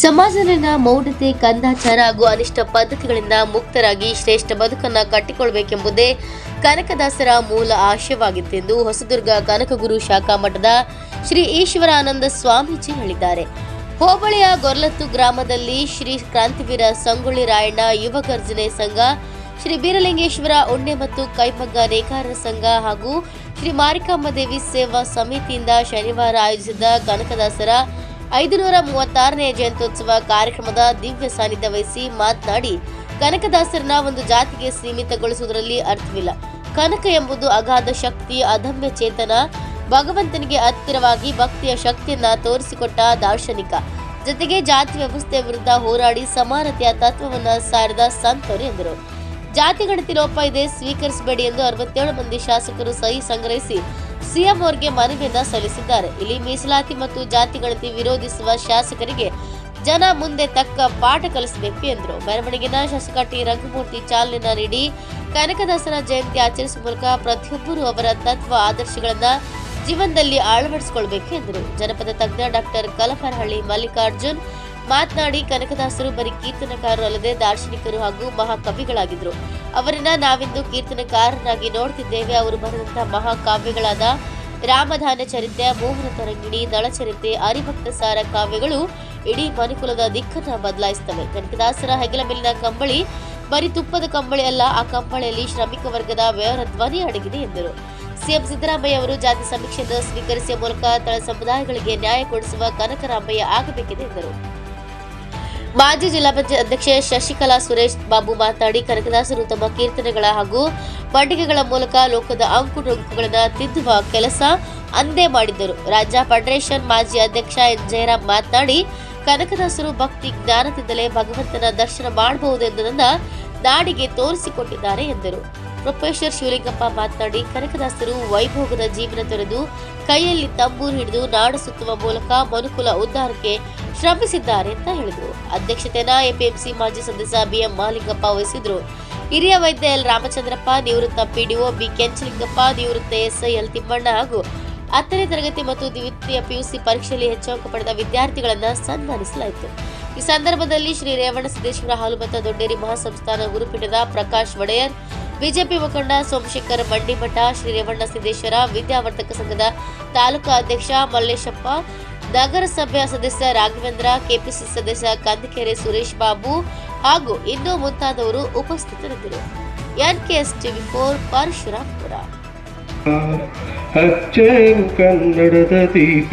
ಸಮಾಜದಲ್ಲಿನ ಮೌಢ್ಯತೆ, ಕಂದಾಚಾರ ಹಾಗೂ ಅನಿಷ್ಟ ಪದ್ಧತಿಗಳಿಂದ ಮುಕ್ತರಾಗಿ ಶ್ರೇಷ್ಠ ಬದುಕನ್ನು ಕಟ್ಟಿಕೊಳ್ಳಬೇಕೆಂಬುದೇ ಕನಕದಾಸರ ಮೂಲ ಆಶಯವಾಗಿತ್ತೆಂದು ಹೊಸದುರ್ಗ ಕನಕಗುರು ಶಾಖಾ ಮಠದ ಶ್ರೀ ಈಶ್ವರಾನಂದ ಸ್ವಾಮೀಜಿ ಹೇಳಿದ್ದಾರೆ. ಹೋಬಳಿಯ ಗೊರ್ಲತ್ತು ಗ್ರಾಮದಲ್ಲಿ ಶ್ರೀ ಕ್ರಾಂತಿವೀರ ಸಂಗೊಳ್ಳಿ ರಾಯಣ್ಣ ಯುವ ಸಂಘ, ಶ್ರೀ ಬೀರಲಿಂಗೇಶ್ವರ ಉಣ್ಣೆ ಮತ್ತು ಕೈಮಗ್ಗ ನೇಕಾರರ ಸಂಘ ಹಾಗೂ ಶ್ರೀ ಮಾರಿಕಾಂಬ ದೇವಿ ಸೇವಾ ಸಮಿತಿಯಿಂದ ಶನಿವಾರ ಆಯೋಜಿಸಿದ್ದ ಕನಕದಾಸರ ಐದುನೂರ ಮೂವತ್ತಾರನೇ ಜಯಂತ್ಯೋತ್ಸವ ಕಾರ್ಯಕ್ರಮದ ದಿವ್ಯ ಸಾನ್ನಿಧ್ಯ ವಹಿಸಿ ಮಾತನಾಡಿ, ಕನಕದಾಸರನ್ನ ಒಂದು ಜಾತಿಗೆ ಸೀಮಿತಗೊಳಿಸುವುದರಲ್ಲಿ ಅರ್ಥವಿಲ್ಲ. ಕನಕ ಎಂಬುದು ಅಗಾಧ ಶಕ್ತಿ ಅದಮ್ಯ ಚೇತನ, ಭಗವಂತನಿಗೆ ಹತ್ತಿರವಾಗಿ ಭಕ್ತಿಯ ಶಕ್ತಿಯನ್ನ ತೋರಿಸಿಕೊಟ್ಟ ದಾರ್ಶನಿಕ. ಜೊತೆಗೆ ಜಾತಿ ವ್ಯವಸ್ಥೆಯ ವಿರುದ್ಧ ಹೋರಾಡಿ ಸಮಾನತೆಯ ತತ್ವವನ್ನು ಸಾರಿದ ಸಂತರು ಎಂದರು. ಜಾತಿ ಗಣತಿ ಲೋಪ ಇದೆ, ಸ್ವೀಕರಿಸಬೇಡಿ ಎಂದು ಅರವತ್ತೇಳು ಮಂದಿ ಶಾಸಕರು ಸಹಿ ಸಂಗ್ರಹಿಸಿ ಸಿಎಂ ಅವರಿಗೆ ಮನವಿಯನ್ನ ಸಲ್ಲಿಸಿದ್ದಾರೆ. ಇಲ್ಲಿ ಮೀಸಲಾತಿ ಮತ್ತು ಜಾತಿ ಗಣತಿ ವಿರೋಧಿಸುವ ಶಾಸಕರಿಗೆ ಜನ ಮುಂದೆ ತಕ್ಕ ಪಾಠ ಕಲಿಸಬೇಕು ಎಂದರು. ಮೆರವಣಿಗೆನ ಶಾಸಕ ಟಿ. ರಂಗಮೂರ್ತಿ ಚಾಲನೆ ನೀಡಿ ಕನಕದಾಸರ ಜಯಂತಿ ಆಚರಿಸುವ ಮೂಲಕ ಪ್ರತಿಯೊಬ್ಬರು ಅವರ ತತ್ವ ಆದರ್ಶಗಳನ್ನ ಜೀವನದಲ್ಲಿ ಅಳವಡಿಸಿಕೊಳ್ಬೇಕು ಎಂದರು. ಜನಪದ ತಜ್ಞ ಡಾಕ್ಟರ್ ಕಲಫರಹಳ್ಳಿ ಮಲ್ಲಿಕಾರ್ಜುನ್ ಮಾತನಾಡಿ ಕನಕದಾಸರು ಬರೀ ಕೀರ್ತನಕಾರರು ಅಲ್ಲದೆ ದಾರ್ಶನಿಕರು ಹಾಗೂ ಮಹಾಕವಿಗಳಾಗಿದ್ದರು ಅವರನ್ನ ನಾವಿಂದು ಕೀರ್ತನಕಾರನಾಗಿ ನೋಡ್ತಿದ್ದೇವೆ. ಅವರು ಬರೆದಂತಹ ಮಹಾಕಾವ್ಯಗಳಾದ ರಾಮಧಾನ ಚರಿತ್ರೆ ಮೋಹನ ತರಂಗಿಣಿ, ದಳಚರಿತೆ ಹರಿಭಕ್ತ ಸಾರ ಕಾವ್ಯಗಳು ಇಡೀ ಮನುಕುಲದ ದಿಕ್ಕನ್ನ ಬದಲಾಯಿಸುತ್ತವೆ ಕನಕದಾಸರ ಹೆಗಲ ಮೇಲಿನ ಕಂಬಳಿ ಬರೀ ತುಪ್ಪದ ಕಂಬಳಿ ಅಲ್ಲ, ಆ ಕಂಬಳಿಯಲ್ಲಿ ಶ್ರಮಿಕ ವರ್ಗದ ವ್ಯವಹಾರ ಧ್ವನಿ ಅಡಗಿದೆ ಎಂದರು. ಸಿಎಂ ಸಿದ್ದರಾಮಯ್ಯ ಅವರು ಜಾತಿ ಸಮೀಕ್ಷೆಯನ್ನು ಸ್ವೀಕರಿಸುವ ಮೂಲಕ ತಳ ಸಮುದಾಯಗಳಿಗೆ ನ್ಯಾಯ ಕೊಡಿಸುವ ಕನಕರಾಮಯ್ಯ ಆಗಬೇಕಿದೆ ಎಂದರು. ಮಾಜಿ ಜಿಲ್ಲಾ ಪಂಚಾಯತ್ ಅಧ್ಯಕ್ಷೆ ಶಶಿಕಲಾ ಸುರೇಶ್ ಬಾಬು ಮಾತನಾಡಿ, ಕನಕದಾಸರು ತಮ್ಮ ಕೀರ್ತನೆಗಳ ಹಾಗೂ ಪಂಡಿಗೆಗಳ ಮೂಲಕ ಲೋಕದ ಅಂಕು ಡೊಂಕುಗಳನ್ನು ತಿದ್ದುವ ಕೆಲಸ ಅಂದೇ ಮಾಡಿದ್ದರು. ರಾಜ್ಯ ಫೆಡರೇಷನ್ ಮಾಜಿ ಅಧ್ಯಕ್ಷ ಎನ್. ಜಯರಾಮ್ ಮಾತನಾಡಿ, ಕನಕದಾಸರು ಭಕ್ತಿ ಜ್ಞಾನದಿಂದಲೇ ಭಗವಂತನ ದರ್ಶನ ಮಾಡಬಹುದೆಂಬುದನ್ನ ನಾಡಿಗೆ ತೋರಿಸಿಕೊಟ್ಟಿದ್ದಾರೆ ಎಂದರು. ಪ್ರೊಫೆಸರ್ ಶಿವಲಿಂಗಪ್ಪ ಮಾತನಾಡಿ, ಕನಕದಾಸರು ವೈಭೋಗದ ಜೀವನ ತೊರೆದು ಕೈಯಲ್ಲಿ ತಂಬೂರು ಹಿಡಿದು ನಾಡ ಸುತ್ತುವ ಮೂಲಕ ಮನುಕುಲ ಉದ್ಧಾರಕ್ಕೆ ಶ್ರಮಿಸಿದ್ದಾರೆ ಅಂತ ಹೇಳಿದರು. ಅಧ್ಯಕ್ಷತೆಯನ್ನ ಎಪಿಎಂಸಿ ಮಾಜಿ ಸದಸ್ಯ ಬಿಎಂ ಮಹಾಲಿಂಗಪ್ಪ ವಹಿಸಿದ್ರು. ಹಿರಿಯ ವೈದ್ಯ ಎಲ್ ರಾಮಚಂದ್ರಪ್ಪ, ನಿವೃತ್ತ ಪಿಡಿಒ ಬಿ ಕೆಂಚಲಿಂಗಪ್ಪ, ನಿವೃತ್ತ ಎಸ್ಐ ಎಲ್ ತಿಮ್ಮಣ್ಣ ಹಾಗೂ ಹತ್ತನೇ ತರಗತಿ ಮತ್ತು ದ್ವಿತೀಯ ಪಿಯುಸಿ ಪರೀಕ್ಷೆಯಲ್ಲಿ ಹೆಚ್ಚು ಅಂಕ ಪಡೆದ ವಿದ್ಯಾರ್ಥಿಗಳನ್ನು ಸನ್ಮಾನಿಸಲಾಯಿತು. ಈ ಸಂದರ್ಭದಲ್ಲಿ ಶ್ರೀ ರೇವಣ ಸಿದ್ದೇಶ್ವರ ಹಾಲುಮತ ದೊಡ್ಡೇರಿ ಮಹಾಸಂಸ್ಥಾನ ಗುರುಪೀಠದ ಪ್ರಕಾಶ್ ಒಡೆಯರ್ ಬಿಜೆಪಿ ಮುಖಂಡ ಸೋಮಶೇಖರ್ ಬಂಡಿಮಠ ಶ್ರೀ ರೇವಣ್ಣ ಸಿದ್ದೇಶ್ವರ ವಿದ್ಯಾವರ್ಧಕ ಸಂಘದ ತಾಲೂಕು ಅಧ್ಯಕ್ಷ ಮಲ್ಲೇಶಪ್ಪ ನಗರಸಭೆಯ ಸದಸ್ಯ ರಾಘವೇಂದ್ರ, ಕೆಪಿಸಿ ಸದಸ್ಯ ಕಂದಕೆರೆ ಸುರೇಶ್ ಬಾಬು ಹಾಗೂ ಇನ್ನೂ ಮುಂತಾದವರು ಉಪಸ್ಥಿತರಿದ್ದರು. ಎನ್ಕೆಎಸ್ ಟಿವಿ ಫೋರ್ ಪರಶುರಾಂಪುರ ಹಚ್ಚೇವು ಕನ್ನಡದ ದೀಪ.